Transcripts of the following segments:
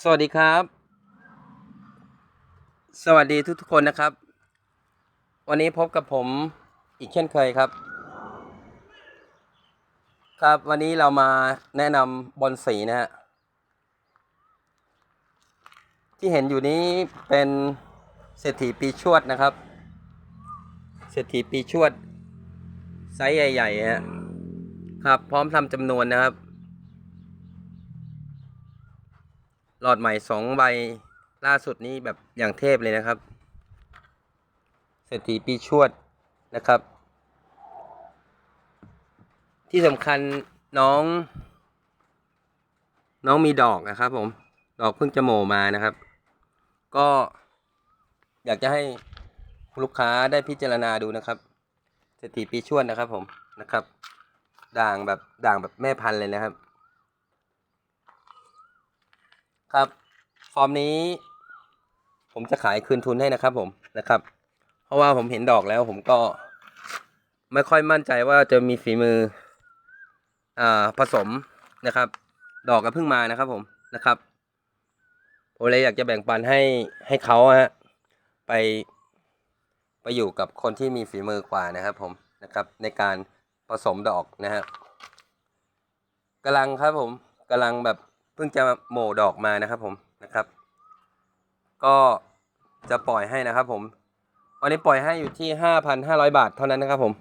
สวัสดีครับ สวัสดีทุกๆคนนะครับ วันนี้พบกับผมอีกเช่นเคยครับ ครับวันนี้เรามาแนะนำบอลสีนะฮะที่เห็นอยู่นี้เป็นเศรษฐีปีชวดนะครับ เศรษฐีปีชวดไซส์ใหญ่ๆฮะครับพร้อมทำจำนวนนะครับ หลอดใหม่สองใบล่าสุดนี้แบบอย่างเทพเลยนะครับ เศรษฐีปีชวดนะครับ ที่สำคัญน้อง น้องมีดอกนะครับ ผม ดอกเพิ่งจะโหมมานะครับ ก็อยากจะให้ลูกค้าได้พิจารณาดูนะครับเศรษฐีปีชวดนะครับ ผมนะครับ ด่างแบบด่างแบบแม่พันธุ์เลยนะครับ ครับ ฟอร์มนี้ ผมจะขายคืนทุนให้นะครับผมนะครับ เพราะว่าผมเห็นดอกแล้วผมก็ ไม่ค่อยมั่นใจว่าจะมีฝีมือ อ่าผสมนะครับ ดอกก็เพิ่งมานะครับผมนะครับผมเลยอยากจะแบ่งปันให้ให้เขาฮะไปไปอยู่กับคนที่มีฝีมือกว่านะครับผมนะครับ ในการผสมดอกนะฮะกำลังครับผมกำลังแบบ เพิ่งจะโหมดอกมานะครับผมนะครับ ก็จะปล่อยให้นะครับผมวันนี้ปล่อยให้อยู่ที่ห้าพันห้าร้อยบาทเท่านั้นนะครับผม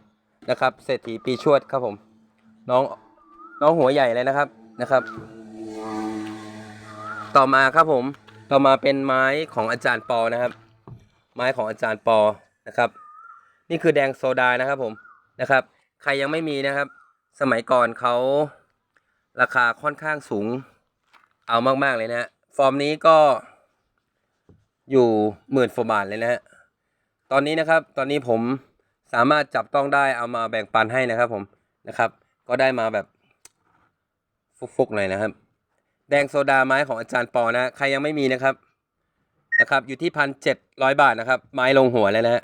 นะครับเศรษฐีปีชวดครับผม น้องน้องหัวใหญ่เลยนะครับนะครับ ต่อมาครับผมต่อมาเป็นไม้ของอาจารย์ปอนะครับ ไม้ของอาจารย์ปอนะครับ นี่คือแดงโซดานะครับผมนะครับ ใครยังไม่มีนะครับ สมัยก่อนเขาราคาค่อนข้างสูง เอามาก ๆ เลยนะฮะฟอร์มนี้ก็อยู่หมื่นฟบาทเลยนะฮะตอนนี้นะครับตอนนี้ผมสามารถจับต้องได้เอามาแบ่งปันให้นะครับผมนะครับ ก็ได้มาแบบฟุกๆหน่อยนะครับ แดงโซดาไม้ของอาจารย์ปอนะใครยังไม่มีนะครับนะครับ อยู่ที่พันเจ็ดร้อยบาทนะครับ ไม้ลงหัวแล้วนะฮะ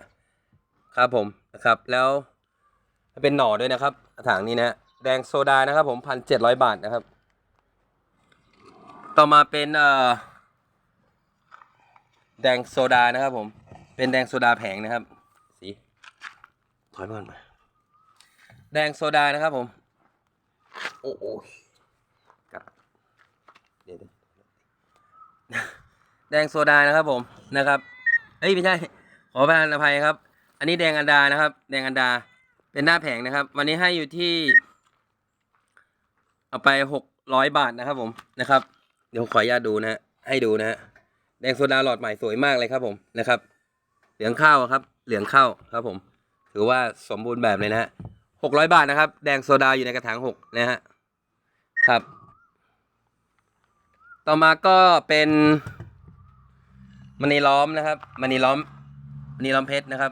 ครับผมนะครับแล้วเป็นหน่อด้วยนะครับกระถางนี้นะแดงโซดานะครับผมพันเจ็ดร้อยบาทนะครับ ต่อมาเป็นเอ่อแดงโซดานะครับผม เป็นแดงโซดาแผงนะครับ สีถอยมาก่อนมาแดงโซดานะครับผม โอ้โหกัดเดี๋ยวแดงโซดานะครับผมนะครับเอ้ยไม่ใช่ ขอประทานอภัยครับ อันนี้แดงอันดานะครับ แดงอันดา เป็นหน้าแผงนะครับ วันนี้ให้อยู่ที่ เอาไปหกร้อยบาทนะครับผมนะครับ เดี๋ยวขออนุญาตดูนะฮะให้ดูนะฮะแดงโซดาหลอดใหม่สวยมากเลยครับผมนะครับ เหลืองข้าวครับ เหลืองข้าวครับผม ถือว่าสมบูรณ์แบบเลยนะฮะหกร้อยบาทนะครับ แดงโซดาอยู่ในกระถางหกนะฮะครับ ต่อมาก็เป็นมณีล้อมนะครับมณีล้อมมณีล้อมเพชรนะครับ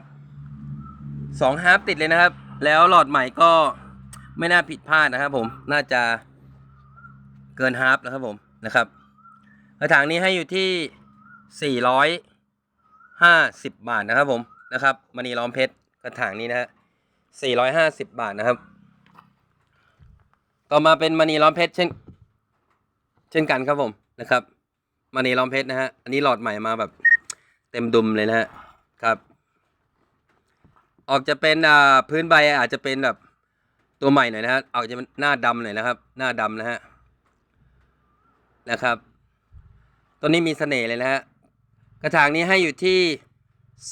สองฮาร์ปติดเลยนะครับ แล้วหลอดใหม่ก็ไม่น่าผิดพลาดนะครับผมน่าจะเกินฮาร์ปนะครับผม นะครับกระถางนี้ให้อยู่ที่สี่ร้อยห้าสิบาทนะครับผมนะครับมณีล้อมเพชรกระถางนี้นะฮะสี่ร้อยห้าสิบบาทนะครับ ต่อมาเป็นมณีล้อมเพชรเช่น เช่นกันครับผมนะครับมณีล้อมเพชรนะฮะอันนี้หลอดใหม่มาแบบเต็มดุมเลยนะฮะครับออกจะเป็นอ่าพื้นใบอาจจะเป็นแบบตัวใหม่หน่อยนะฮะออกจะเป็นหน้าดำหน่อยนะครับ หน้าดำนะฮะ นะครับตัวนี้มีเสน่ห์เลยนะฮะกระถางนี้ให้อยู่ที่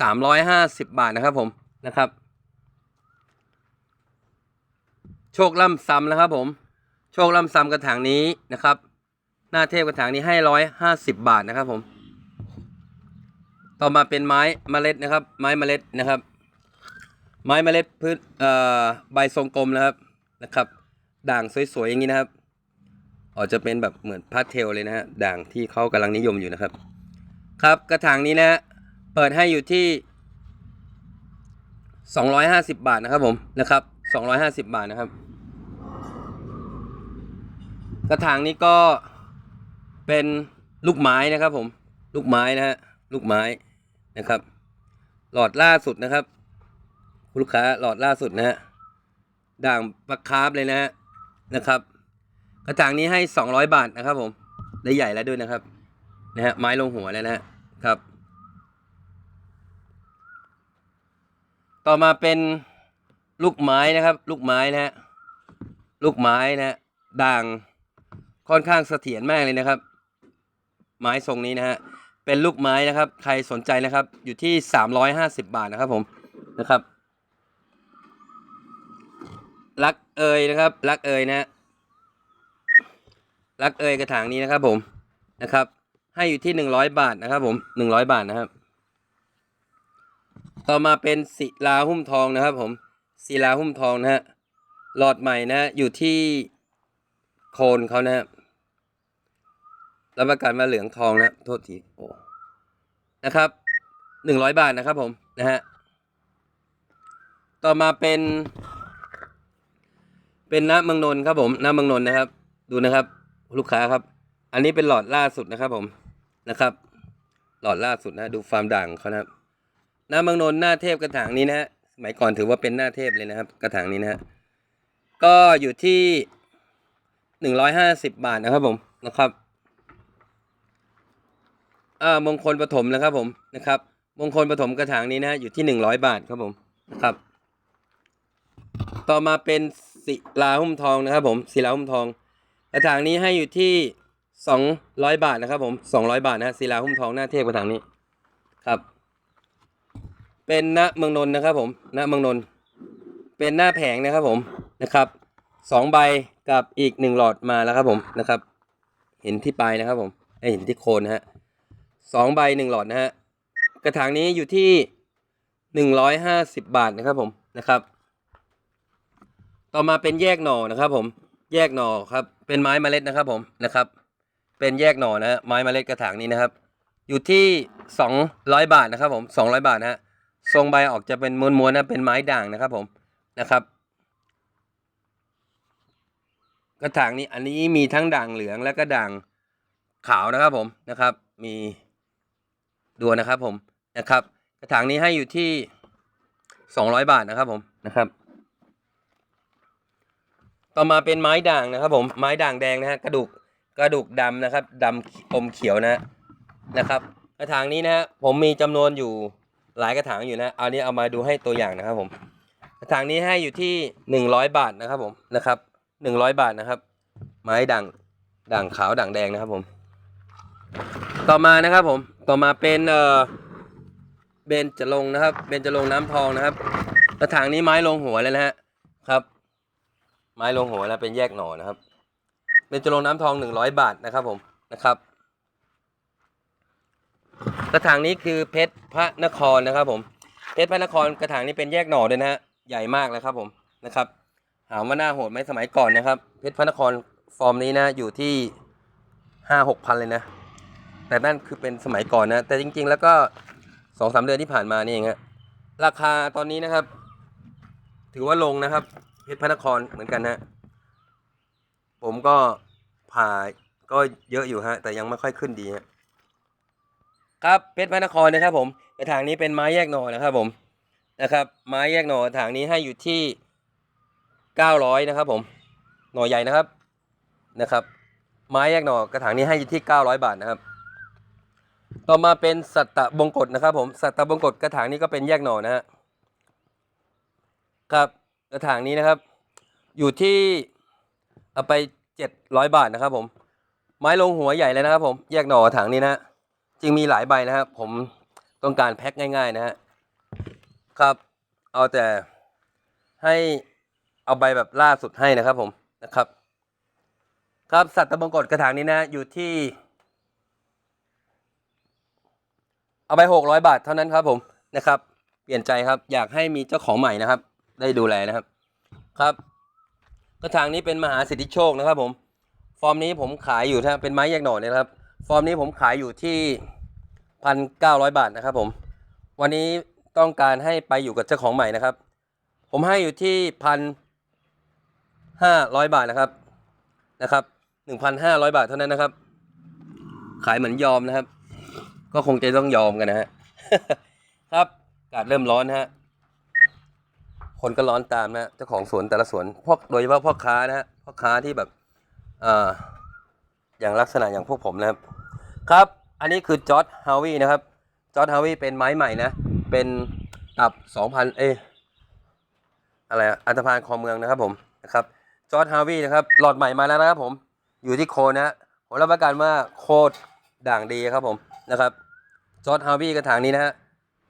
สามร้อยห้าสิบบาทนะครับผมนะครับ โชคล่ำซ้ำนะครับผม โชคล่ำซ้ำกระถางนี้นะครับ หน้าเทพกระถางนี้ให้ร้อยห้าสิบบาทนะครับผม ต่อมาเป็นไม้เมล็ดนะครับ ไม้เมล็ดนะครับ ไม้เมล็ดพืชเอ่อใบทรงกลมนะครับนะครับ ด่างสวยๆอย่างนี้นะครับ ออกจะเป็นแบบเหมือนพาสเทลเลยนะฮะด่างที่เขากำลังนิยมอยู่นะครับ ครับกระถางนี้นะเปิดให้อยู่ที่สองร้อยห้าสิบบาทนะครับผมนะครับสองร้อยห้าสิบบาทนะครับ กระถางนี้ก็เป็นลูกไม้นะครับผมลูกไม้นะฮะลูกไม้นะครับ หลอดล่าสุดนะครับลูกค้าหลอดล่าสุดนะฮะด่างปลาคาร์ฟเลยนะฮะนะครับ กระถางนี้ให้สองร้อยบาทนะครับผมได้ใหญ่แล้วด้วยนะครับนะฮะไม้ลงหัวแล้วนะครับ ต่อมาเป็นลูกไม้นะครับ ลูกไม้นะฮะลูกไม้นะฮะด่างค่อนข้างเสถียรมากเลยนะครับ ไม้ทรงนี้นะฮะเป็นลูกไม้นะครับ ใครสนใจนะครับ อยู่ที่สามร้อยห้าสิบบาทนะครับผมนะครับรักเอยนะครับรักเอยนะ รักเอยกระถางนี้นะครับ ผมนะครับ ให้อยู่ที่หนึ่งร้อยบาทนะครับ ผมหนึ่งร้อยบาทนะครับ ต่อมาเป็นศิลาหุ้มทองนะครับ ผมศิลาหุ้มทองนะฮะหลอดใหม่นะอยู่ที่โคนเขานะฮะรับประกันว่าเหลืองทองนะโทษทีโอ้นะครับหนึ่งร้อยบาทนะครับ ผมนะฮะต่อมาเป็น เป็นน้ำเมืองนนท์ครับผมน้ำเมืองนนท์นะครับ ดูนะครับ ลูกค้าครับ อันนี้เป็นหลอดล่าสุดนะครับผมนะครับ หลอดล่าสุดนะ ดูความด่างเขานะครับน้ำบางนนหน้าเทพกระถางนี้นะฮะสมัยก่อนถือว่าเป็นหน้าเทพเลยนะครับ กระถางนี้นะฮะก็อยู่ที่หนึ่งร้อยห้าสิบบาทนะครับผมนะครับอ่ามงคลปฐมนะครับผมนะครับ มงคลปฐมกระถางนี้นะฮะอยู่ที่หนึ่งร้อยบาทครับผมนะครับ ต่อมาเป็นศิลาหุ้มทองนะครับผมศิลาหุ้มทอง กระถางนี้ให้อยู่ที่สองร้อยบาทนะครับ ผมสองร้อยบาทนะศิลาหุ้มทองหน้าเทพกระถางนี้ครับ เป็นณเมืองนนท์นะครับผมณเมืองนนท์เป็นหน้าแผงนะครับผมนะครับสองใบกับอีกหนึ่งหลอดมาแล้วครับผมนะครับ เห็นที่ปลายนะครับผมเอ้ยเห็นที่โคนนะฮะสองใบหนึ่งหลอดนะฮะกระถางนี้อยู่ที่หนึ่งร้อยห้าสิบบาทนะครับผมนะครับ ต่อมาเป็นแยกหน่อนะครับผม แยกหน่อครับ เป็นไม้เมล็ดนะครับผมนะครับ เป็นแยกหน่อนะฮะไม้เมล็ดกระถางนี้นะครับ อยู่ที่สองร้อยบาทนะครับ ผมสองร้อยบาทนะฮะทรงใบออกจะเป็นม้วนๆนะเป็นไม้ด่างนะครับ ผมนะครับ กระถางนี้อันนี้มีทั้งด่างเหลืองและก็ด่างขาวนะครับผมนะครับ มีดูนะครับผมนะครับ กระถางนี้ให้อยู่ที่สองร้อยบาทนะครับผมนะครับ ต่อมาเป็นไม้ด่างนะครับ ผมไม้ด่างแดงนะฮะกระดูกกระดูกดำนะครับดำอมเขียวนะนะครับ กระถางนี้นะฮะผมมีจำนวนอยู่หลายกระถางอยู่นะเอานี้เอามาดูให้ตัวอย่างนะครับ ผม กระถางนี้ให้อยู่ที่หนึ่งร้อยบาทนะครับ ผมนะครับหนึ่งร้อยบาทนะครับ ไม้ด่างด่างขาวด่างแดงนะครับ ผม ต่อมานะครับ ผมต่อมาเป็นเอ่อเบนจะลงนะครับ เบนจะลงน้ำทองนะครับ กระถางนี้ไม้ลงหัวเลยนะฮะครับ ไม้ลงหัวแล้วเป็นแยกหน่อนะครับเบนจะลงน้ำทองหนึ่งร้อยบาทนะครับผมนะครับ กระถางนี้คือเพชรพระนครนะครับผมเพชรพระนครกระถางนี้เป็นแยกหน่อด้วยนะฮะใหญ่มากเลยครับผมนะครับถามว่าหน้าโหดไหมสมัยก่อนนะครับ เพชรพระนครฟอร์มนี้นะอยู่ที่ห้าหกพันเลยนะ แต่นั่นคือเป็นสมัยก่อนนะ แต่จริง ๆ แล้วก็สองสามเดือนที่ผ่านมานี่เองฮะราคาตอนนี้นะครับ ถือว่าลงนะครับ เพชรพระนครเหมือนกันนะผมก็ผ่าก็เยอะอยู่ฮะ แต่ยังไม่ค่อยขึ้นดีฮะครับเพชรพระนครนะครับ ผมกระถางนี้เป็นไม้แยกหน่อนะครับ ผมนะครับ ไม้แยกหน่อกระถางนี้ให้อยู่ที่เก้าร้อยนะครับ ผมหน่อใหญ่นะครับนะครับ ไม้แยกหน่อกระถางนี้ให้อยู่ที่เก้าร้อยบาทนะครับ ต่อมาเป็นสัตตบงกฎนะครับ ผมสัตตบงกฎกระถางนี้ก็เป็นแยกหน่อนะฮะครับ กระถางนี้นะครับ อยู่ที่เอาไปเจ็ดร้อยบาทนะครับ ผม ไม้ลงหัวใหญ่เลยนะครับ ผมแยกหน่อกระถางนี้นะจริงมีหลายใบนะครับ ผมต้องการแพ็คง่าย ๆ นะฮะครับ เอาแต่ให้เอาใบแบบล่าสุดให้นะครับ ผมนะครับ ครับสัตว์ตะบงกฎกระถางนี้นะ อยู่ที่ เอาไปหกร้อยบาทเท่านั้นครับ ผมนะครับ เปลี่ยนใจครับ อยากให้มีเจ้าของใหม่นะครับ ได้ดูแลนะครับ ครับกระถางนี้เป็นมหาสิทธิโชคนะครับ ผม ฟอร์มนี้ผมขายอยู่ถ้าเป็นไม้แยกหน่อเนี่ยนะครับ ฟอร์มนี้ผมขายอยู่ที่พันเก้าร้อยบาทนะครับผม วันนี้ต้องการให้ไปอยู่กับเจ้าของใหม่นะครับ ผมให้อยู่ที่พันห้าร้อยบาทนะครับนะครับหนึ่งพันห้าร้อยบาทเท่านั้นนะครับ ขายเหมือนยอมนะครับ ก็คงจะต้องยอมกันนะฮะครับอากาศเริ่มร้อนนะฮะ คนก็ร้อนตามนะเจ้าของสวนแต่ละสวนพวกโดยเฉพาะพ่อค้านะพ่อค้าที่แบบอ่าอย่างลักษณะอย่างพวกผมนะครับ ครับ อันนี้คือจอร์ดฮาวีนะครับจอร์ดฮาวีเป็นไม้ใหม่นะ เป็นตับ2,000เออะไรอันธพาลคอเมืองนะครับผมนะครับจอร์ดฮาวีนะครับหลอดใหม่มาแล้วนะครับผมอยู่ที่โคนนะฮะผมรับประกันว่าโคตรด่างดีครับผมนะครับจอร์ดฮาวีกระถางนี้นะฮะ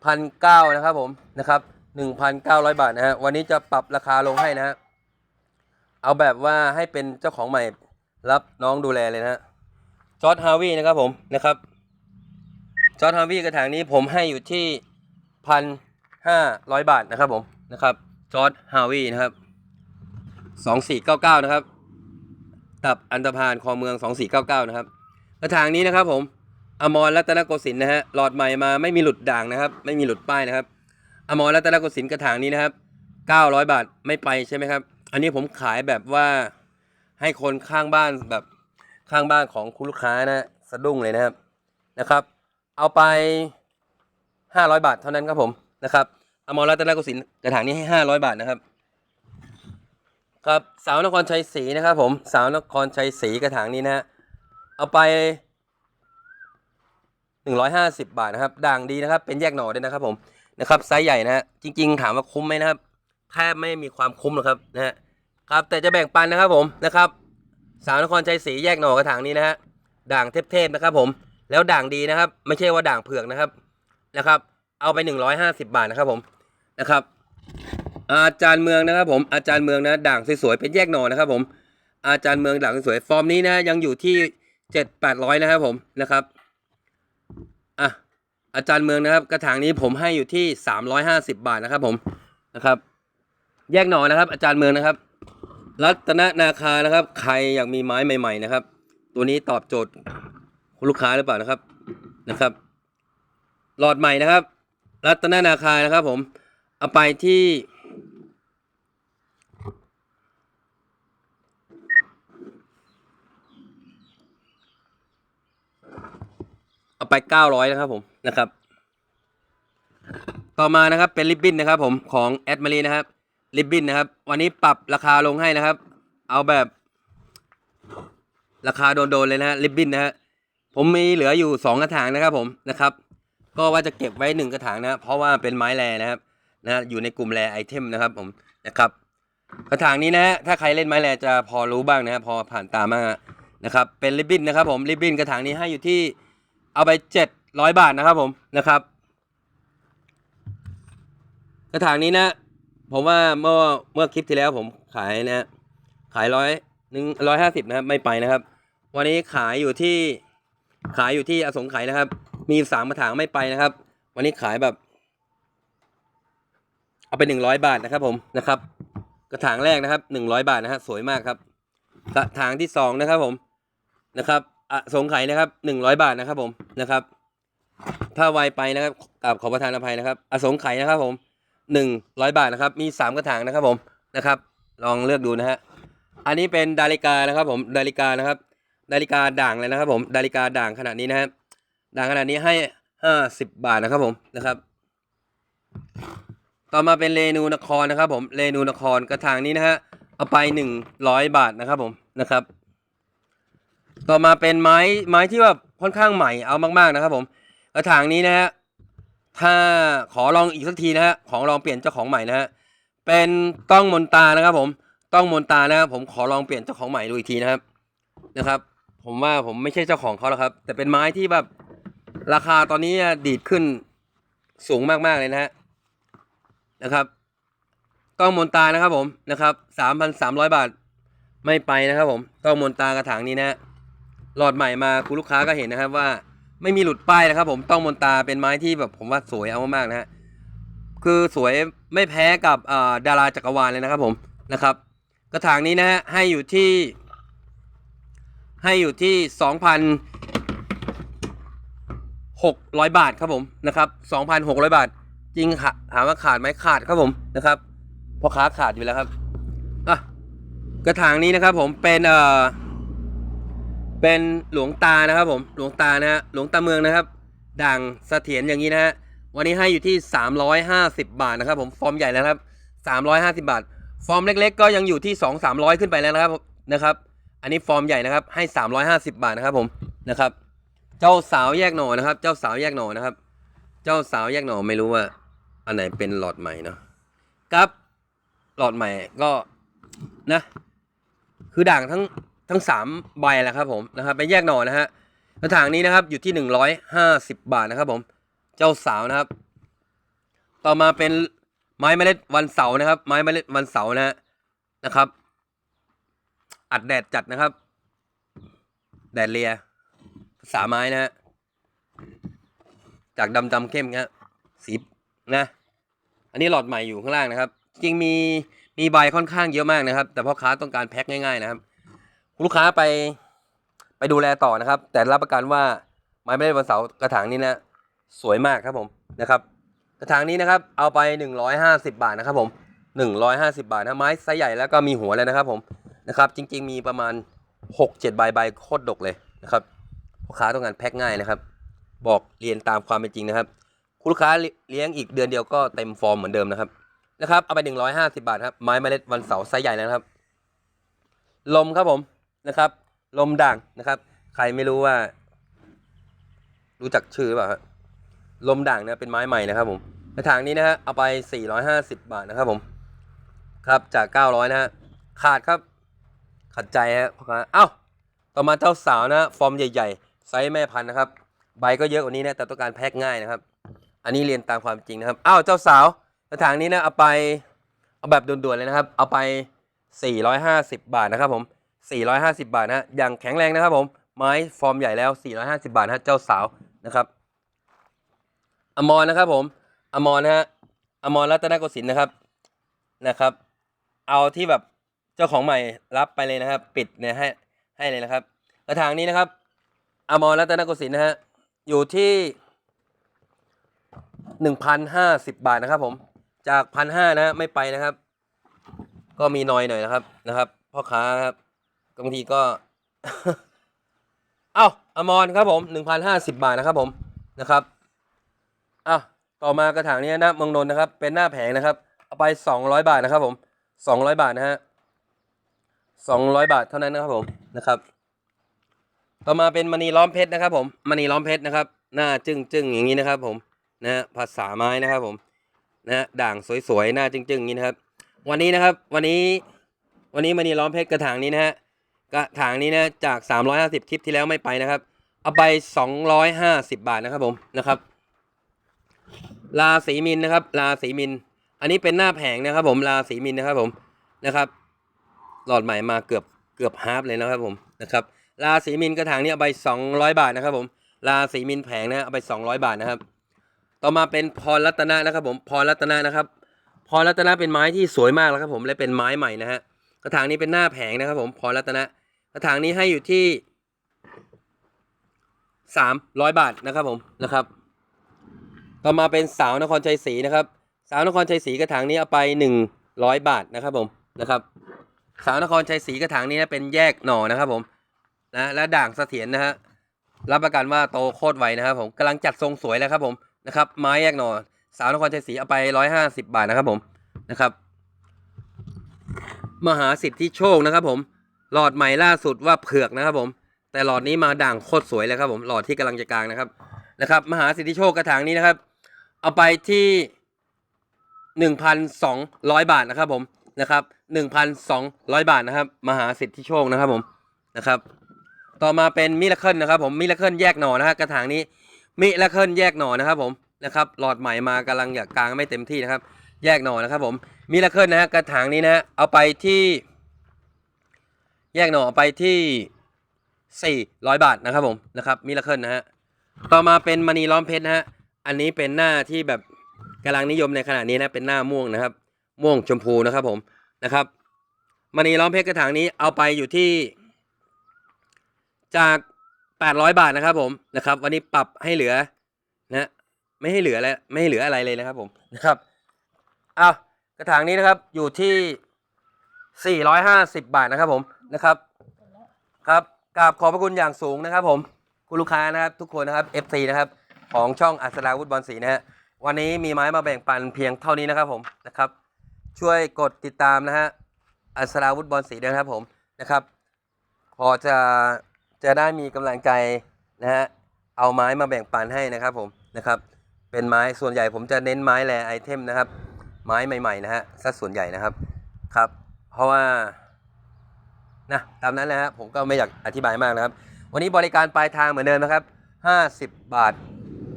พันเก้านะครับผมนะครับ หนึ่งพันเก้าร้อยบาทนะฮะ วันนี้จะปรับราคาลงให้นะฮะ เอาแบบว่าให้เป็นเจ้าของใหม่รับน้องดูแลเลยนะฮะ จอร์ดฮาวีนะครับผมนะครับ จอร์ดฮาวีกระถางนี้ผมให้อยู่ที่พันห้าร้อยบาทนะครับผมนะครับ จอร์ดฮาวีนะครับสองสี่เก้าเก้านะครับ ตับอันตพานคอเมืองสองสี่เก้าเก้านะครับ กระถางนี้นะครับผม อมรรัตนโกสินทร์นะฮะ หลอดใหม่มาไม่มีหลุดด่างนะครับ ไม่มีหลุดป้ายนะครับ อมรรัตนโกสินทร์กระถางนี้นะครับเก้าร้อยบาทไม่ไปใช่ไหมครับ อันนี้ผมขายแบบว่าให้คนข้างบ้านแบบข้างบ้านของคุณลูกค้านะสะดุ้งเลยนะครับนะครับ เอาไปห้าร้อยบาทเท่านั้นครับผมนะครับอมรรัตนโกสินทร์กระถางนี้ให้ห้าร้อยบาทนะครับ ครับสาวนครชัยศรีนะครับผมสาวนครชัยศรีกระถางนี้นะฮะเอาไปหนึ่งร้อยห้าสิบบาทนะครับด่างดีนะครับ เป็นแยกหน่อด้วยนะครับผม นะครับไซส์ใหญ่นะฮะจริง ๆ ถามว่าคุ้มไหมนะครับแทบไม่มีความคุ้มหรอกครับนะฮะครับแต่จะแบ่งปันนะครับผมนะครับ สาวนครชัยศรีแยกหน่อกระถางนี้นะฮะด่างเทพๆนะครับ ผมแล้วด่างดีนะครับ ไม่ใช่ว่าด่างเผือกนะครับนะครับ เอาไปหนึ่งร้อยห้าสิบบาทนะครับผมนะครับ อาจารย์เมืองนะครับ ผมอาจารย์เมืองนะด่างสวยๆเป็นแยกหน่อนะครับ ผมอาจารย์เมืองด่างสวยๆฟอร์มนี้นะยังอยู่ที่เจ็ดแปดร้อยนะครับผมนะครับ อาจารย์เมืองนะครับ กระถางนี้ผมให้อยู่ที่สามร้อยห้าสิบบาทนะครับ ผมนะครับ แยกหน่อนะครับ อาจารย์เมืองนะครับ รัตนนาคานะครับ ใครอยากมีไม้ใหม่ ๆ นะครับ ตัวนี้ตอบโจทย์คุณลูกค้าหรือเปล่านะครับนะครับ หลอดใหม่นะครับ รัตนนาคานะครับ ผมเอาไปที่ เอาไปเก้าร้อยนะครับผมนะครับ ต่อมานะครับเป็นริบบิ้นนะครับ ผมของแอดมารีนะครับริบบิ้นนะครับ วันนี้ปรับราคาลงให้นะครับ เอาแบบราคาโดนๆเลยนะฮะริบบิ้นนะฮะผมมีเหลืออยู่สองกระถางนะครับผมนะครับ ก็ว่าจะเก็บไว้หนึ่งกระถางนะเพราะว่าเป็นไม้แรนะครับนะอยู่ในกลุ่มแรไอเทมนะครับผมนะครับ กระถางนี้นะฮะถ้าใครเล่นไม้แรจะพอรู้บ้างนะฮะพอผ่านตามานะครับ เป็นริบบิ้นนะครับ ผมริบบิ้นกระถางนี้ให้อยู่ที่ เอาไปเจ็ดร้อยบาทนะครับผมนะครับ กระถางนี้นะ ผมว่าเมื่อเมื่อคลิปที่แล้วผมขายนะ ขายร้อยหนึ่งร้อยห้าสิบนะครับไม่ไปนะครับ วันนี้ขายอยู่ที่ขายอยู่ที่อสงไขยนะครับ มีสามกระถางไม่ไปนะครับ วันนี้ขายแบบ เอาไปหนึ่งร้อยบาทนะครับ ผมนะครับ กระถางแรกนะครับหนึ่งร้อยบาทนะฮะสวยมากครับ กระถางที่สองนะครับผมนะครับ อสงไขยนะครับหนึ่งร้อยบาทนะครับผมนะครับ ถ้าไวไปนะครับกราบขอประทานอภัยนะครับ อสงไขยนะครับผมหนึ่งร้อยบาทนะครับ มีสามกระถางนะครับผมนะครับ ลองเลือกดูนะฮะอันนี้เป็นดาริกานะครับ ผมดาริกานะครับนาฬิกาด่างเลยนะครับ ผมนาฬิกาด่างขนาดนี้นะครับด่างขนาดนี้ให้ห้าสิบบาทนะครับผมนะครับ ต่อมาเป็นเรนูนครนะครับ ผมเรนูนครกระถางนี้นะฮะเอาไปหนึ่งร้อยบาทนะครับผมนะครับ ต่อมาเป็นไม้ไม้ที่แบบค่อนข้างใหม่เอามากๆนะครับ ผมกระถางนี้นะฮะถ้าขอลองอีกสักทีนะฮะของลองเปลี่ยนเจ้าของใหม่นะฮะเป็นต้องมนตานะครับผมต้องมนตานะครับผมขอลองเปลี่ยนเจ้าของใหม่ดูอีกทีนะครับนะครับ ผมว่าผมไม่ใช่เจ้าของเขาแล้วครับ แต่เป็นไม้ที่แบบราคาตอนนี้ดีดขึ้นสูงมากๆเลยนะฮะนะครับต้องมนตานะครับผมนะครับสามพันสามร้อยบาทไม่ไปนะครับผมต้องมนตากระถางนี้นะฮะ หลอดใหม่มาคุณลูกค้าก็เห็นนะครับว่าไม่มีหลุดป้ายนะครับ ผมต้องมนตาเป็นไม้ที่แบบผมว่าสวยเอามากๆนะฮะคือสวยไม่แพ้กับดาราจักรวาลเลยนะครับ ผมนะครับ กระถางนี้นะฮะให้อยู่ที่ ให้อยู่ที่สองพันหกร้อยบาทครับผมนะครับสองพันหกร้อยบาท จริงค่ะถามว่าขาดไหมขาดครับผมนะครับพ่อค้าขาดอยู่แล้วครับอะกระถางนี้นะครับ ผมเป็นเอ่อ เป็นหลวงตานะครับผมหลวงตานะฮะหลวงตาเมืองนะครับด่างเสถียรอย่างนี้นะฮะวันนี้ให้อยู่ที่สามร้อยห้าสิบบาทนะครับผมฟอร์มใหญ่แล้วครับสามร้อยห้าสิบาท ฟอร์มเล็กๆ ก็ยังอยู่ที่สองสามร้อยขึ้นไปแล้วนะครับนะครับ อันนี้ฟอร์มใหญ่นะครับให้ 350 บาทนะครับผมนะครับ เจ้าสาวแยกหน่อนะครับ เจ้าสาวแยกหน่อนะครับ เจ้าสาวแยกหน่อไม่รู้ว่า อันไหนเป็นหลอดใหม่เนาะครับหลอดใหม่ก็นะ คือด่างทั้ง ทั้งสามใบแหละครับผมนะครับเป็นแยกหน่อนะฮะกระถางนี้นะครับอยู่ที่หนึ่งร้อยห้าสิบบาทนะครับผมเจ้าสาวนะครับ ต่อมาเป็นไม้เมล็ดวันเสาร์นะครับ ไม้เมล็ดวันเสาร์นะฮะนะครับ อัดแดดจัดนะครับ แดดเลียภาษาไม้นะฮะจากดำดำเข้มครับสีนะ อันนี้หลอดใหม่อยู่ข้างล่างนะครับ จริงมีมีใบค่อนข้างเยอะมากนะครับ แต่พ่อค้าต้องการแพ็คง่ายๆนะครับ ลูกค้าไปไปดูแลต่อนะครับ แต่รับประกันว่าไม้ไม่ได้วันเสาร์กระถางนี้นะสวยมากครับผมนะครับ กระถางนี้นะครับ เอาไป 150 บาทนะครับผม 150 บาทนะไม้ไซส์ใหญ่แล้วก็มีหัวแล้วนะครับผมนะครับ จริง ๆ มีประมาณ 6-7ใบใบโคตรดกเลยนะครับพ่อค้าต้องการแพ็คง่ายนะครับ บอกเรียนตามความเป็นจริงนะครับ คุณลูกค้าเลี้ยงอีกเดือนเดียวก็เต็มฟอร์มเหมือนเดิมนะครับนะครับเอาไป 150 บาทครับไม้เมล็ดวันเสาร์ไซส์ใหญ่แล้วนะครับ ลมครับผม นะครับ ลมด่างนะครับ ใครไม่รู้ว่า รู้จักชื่อหรือเปล่าครับลมด่างเนี่ยเป็นไม้ใหม่นะครับผมกระถางนี้นะฮะเอาไป 450 บาทนะครับผม ครับจาก 900 นะฮะขาดครับ ขัดใจฮะพ่อค้าเอ้าต่อมาเจ้าสาวนะฮะฟอร์มใหญ่ๆไซส์แม่พันธุ์นะครับ ใบก็เยอะกว่านี้นะแต่ต้องการแพ็คง่ายนะครับ อันนี้เรียนตามความจริงนะครับอ้าวเจ้าสาวกระถางนี้นะเอาไปเอาแบบด่วนๆเลยนะครับ เอาไป 450 บาทนะครับผม 450 บาทนะฮะอย่างแข็งแรงนะครับผม ไม้ฟอร์มใหญ่แล้ว 450 บาทนะฮะเจ้าสาวนะครับอมรนะครับผมอมรนะฮะอมรรัตนโกสินทร์นะครับนะครับ เอาที่แบบเจ้าของใหม่รับไปเลยนะครับ ปิดเนี่ยให้ให้เลยนะครับ กระถางนี้นะครับอมรรัตนโกสินทร์นะฮะอยู่ที่หนึ่งพันห้าสิบบาทนะครับ ผม จากพันห้านะฮะไม่ไปนะครับ ก็มีน้อยหน่อยนะครับนะครับพ่อค้าครับ บางทีก็ เอ้าอมรครับผมหนึ่งพันห้าสิบบาทนะครับผมนะครับเอ้าต่อมากระถางนี้นะเมืองนนท์นะครับ เป็นหน้าแผงนะครับเอาไปสองร้อยบาทนะครับผมสองร้อยบาทนะฮะสองร้อยบาทเท่านั้นนะครับผมนะครับ ต่อมาเป็นมณีล้อมเพชรนะครับ ผมมณีล้อมเพชรนะครับ หน้าจึ้งจึ้งอย่างนี้นะครับ ผมนะฮะภาษาไม้นะครับผมนะฮะด่างสวยๆหน้าจึ้งๆอย่างนี้นะครับ วันนี้นะครับ วันนี้วันนี้มณีล้อมเพชรกระถางนี้นะฮะ กระถางนี้นะจาก 350 คลิปที่แล้วไม่ไปนะครับ เอาไป 250 บาทนะครับผมนะครับลาสีมินนะครับลาสีมิน อันนี้เป็นหน้าแผงนะครับ ผมลาสีมินนะครับผมนะครับ หลอดใหม่มาเกือบเกือบฮาร์ฟเลยนะครับผมนะครับลาสีมินกระถางนี้เอาไป 200 บาทนะครับ ผมลาสีมินแผงนะเอาไป 200 บาทนะครับ ต่อมาเป็นพรรัตนะนะครับ ผมพรรัตนะนะครับพรรัตนะเป็นไม้ที่สวยมากแล้วครับผมและเป็นไม้ใหม่นะฮะ กระถางนี้เป็นหน้าแผงนะครับผมพรรัตนะ กระถางนี้ให้อยู่ที่สามร้อยบาทนะครับผมนะครับต่อมาเป็นสาวนครชัยศรีนะครับ สาวนครชัยศรีกระถางนี้เอาไปหนึ่งร้อยบาทนะครับผมนะครับ สาวนครชัยศรีกระถางนี้นะเป็นแยกหน่อนะครับผมนะและด่างเสถียรนะฮะรับประกันว่าโตโคตรไวนะครับผมกำลังจัดทรงสวยแล้วครับผมนะครับไม้แยกหน่อสาวนครชัยศรีเอาไปร้อยห้าสิบาทนะครับผมนะครับ มหาสิทธิโชคนะครับผมหลอดใหม่ล่าสุดว่าเผือกนะครับผม แต่หลอดนี้มาด่างโคตรสวยเลยครับผมหลอดที่กำลังจะกลางนะครับนะครับ มหาสิทธิโชคกระถางนี้นะครับ เอาไปที่หนึ่งพันสองร้อยบาทนะครับผมนะครับหนึ่งพันสองร้อยบาทนะครับ มหาสิทธิโชคนะครับผมนะครับ ต่อมาเป็นมิราเคิลนะครับผมมิราเคิลแยกหน่อนะฮะกระถางนี้มิราเคิลแยกหน่อนะครับผมนะครับหลอดใหม่มากำลังอยากกลางไม่เต็มที่นะครับ แยกหน่อนะครับผม มิราเคิลนะฮะกระถางนี้นะฮะเอาไปที่ แยกหน่อเอาไปที่สี่ร้อยบาทนะครับผมนะครับมิราเคิลนะฮะต่อมาเป็นมณีล้อมเพชรนะฮะอันนี้เป็นหน้าที่แบบกำลังนิยมในขณะนี้นะเป็นหน้าม่วงนะครับ ม่วงชมพูนะครับผมนะครับมณีล้อมเพชรกระถางนี้เอาไปอยู่ที่ จาก 800 บาทนะครับผมนะครับ วันนี้ปรับให้เหลือนะไม่ให้เหลือแล้วไม่ให้เหลืออะไรเลยนะครับผมนะครับเอา ระถางนี้นะครับอยู่ที่ 450 บาทนะครับผมนะครับครับกราบขอบพระคุณอย่างสูงนะครับ ผมคุณลูกค้านะครับทุกคนนะครับ FC นะครับของช่องอัศราวุธบอลสีนะฮะวันนี้มีไม้มาแบ่งปันเพียงเท่านี้นะครับผมนะครับ ช่วยกดติดตามนะฮะอัศราวุธบอลสีด้วยนะครับผมนะครับ พอจะจะได้มีกำลังใจนะฮะเอาไม้มาแบ่งปันให้นะครับผมนะครับ เป็นไม้ส่วนใหญ่ผมจะเน้นไม้แรไอเทมนะครับ ไม้ใหม่ๆนะฮะสัดส่วนใหญ่นะครับครับ เพราะว่านะตามนั้นนะฮะผมก็ไม่อยากอธิบายมากนะครับ วันนี้บริการปลายทางเหมือนเดิมนะครับ 50 บาท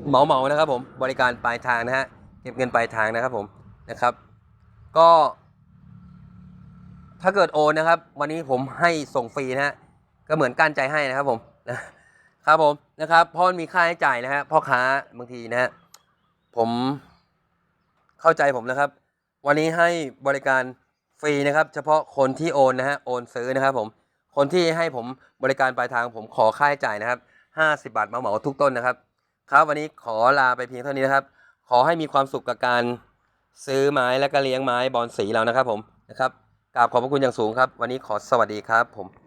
เหมาเหมานะครับ ผมบริการปลายทางนะฮะเก็บเงินปลายทางนะครับผมนะครับ ก็ ถ้าเกิดโอนนะครับ วันนี้ผมให้ส่งฟรีนะฮะก็เหมือนกั้นใจให้นะครับผมนะครับผมนะครับเพราะมันมีค่าใช้จ่ายนะฮะพ่อค้าบางทีนะฮะผม เข้าใจผมนะครับ วันนี้ให้บริการฟรีนะครับ เฉพาะคนที่โอนนะฮะโอนซื้อนะครับผมคนที่ให้ผมบริการปลายทางผมขอค่าใช้จ่ายนะครับ50 บาทมาเหมาทุกต้นนะครับ ครับวันนี้ขอลาไปเพียงเท่านี้นะครับ ขอให้มีความสุขกับการซื้อไม้และก็เลี้ยงไม้บอลสีเรานะครับผมนะครับกราบขอบพระคุณอย่างสูงครับ วันนี้ขอสวัสดีครับผม